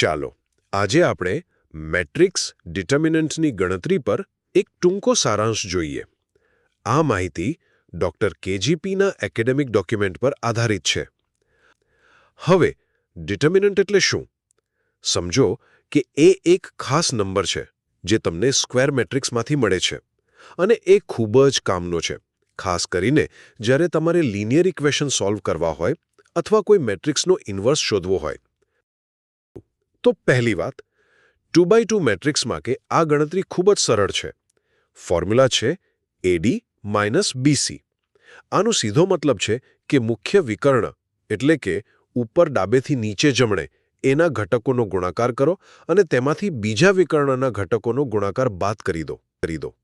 ચાલો, આજે આપણે મેટ્રિક્સ ડિટર્મિનન્ટની ગણતરી પર એક ટૂંકો સારાંશ જોઈએ. આ માહિતી ડોક્ટર કેજીપીના એકેડેમિક ડોક્યુમેન્ટ પર આધારિત છે. હવે, ડિટર્મિનન્ટ એટલે શું? સમજો કે એ એક ખાસ નંબર છે, જે તમને સ્ક્વેર મેટ્રિક્સમાંથી મળે છે, અને એ ખૂબ જ કામનો છે, ખાસ કરીને જ્યારે તમારે લિનિયર ઇક્વેશન સોલ્વ કરવા હોય અથવા કોઈ મેટ્રિક્સનો ઇન્વર્સ શોધવો હોય. તો પહેલી વાત, ટુ બાય ટુ મેટ્રિક્સમાં કે આ ગણતરી ખૂબ જ સરળ છે. ફોર્મ્યુલા છે એડી માઇનસ બીસી આનો સીધો મતલબ છે કે મુખ્ય વિકર્ણ, એટલે કે ઉપર ડાબેથી નીચે જમણે, એના ઘટકોનો ગુણાકાર કરો અને તેમાંથી બીજા વિકર્ણના ઘટકોનો ગુણાકાર બાદ કરી દો કરી દો.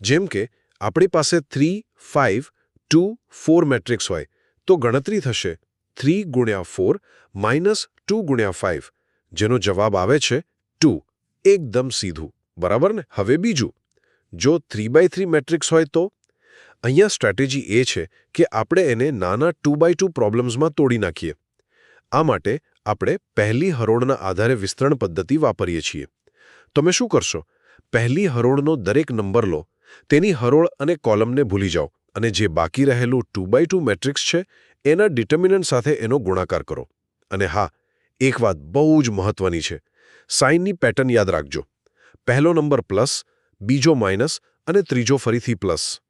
જેમ કે, આપણી પાસે three five two, four matrix હોય, તો ગણતરી થશે થ્રી ગુણ્યા ફોર માઇનસ ટુ ગુણ્યા ફાઇવ જેનો જવાબ આવે છે ટુ. એકદમ સીધું. બરાબર ને? હવે બીજું. જો થ્રી બાય થ્રી મેટ્રિક્સ હોય તો? અહીંયા સ્ટ્રેટેજી એ છે કે આપણે એને નાના ટુ બાય ટુ પ્રોબ્લેમ્સમાં તોડી નાખીએ. આ માટે આપણે પહેલી હરોળના આધારે વિસ્તરણ પદ્ધતિ વાપરીએ છીએ. તમે શું કરશો? પહેલી હરોળનો દરેક નંબર લો. તેની હરોળ અને કોલમને ભૂલી જાઓ અને જે બાકી રહેલું ટુ બાય ટુ મેટ્રિક્સ છે, એના ડિટર્મિનન્ટ સાથે એનો ગુણાકાર કરો. અને હા એક વાત બહુ જ મહત્વની છે. સાઇનની પેટર્ન યાદ રાખજો. પહેલો નંબર પ્લસ, બીજો માઇનસ અને ત્રીજો ફરીથી પ્લસ.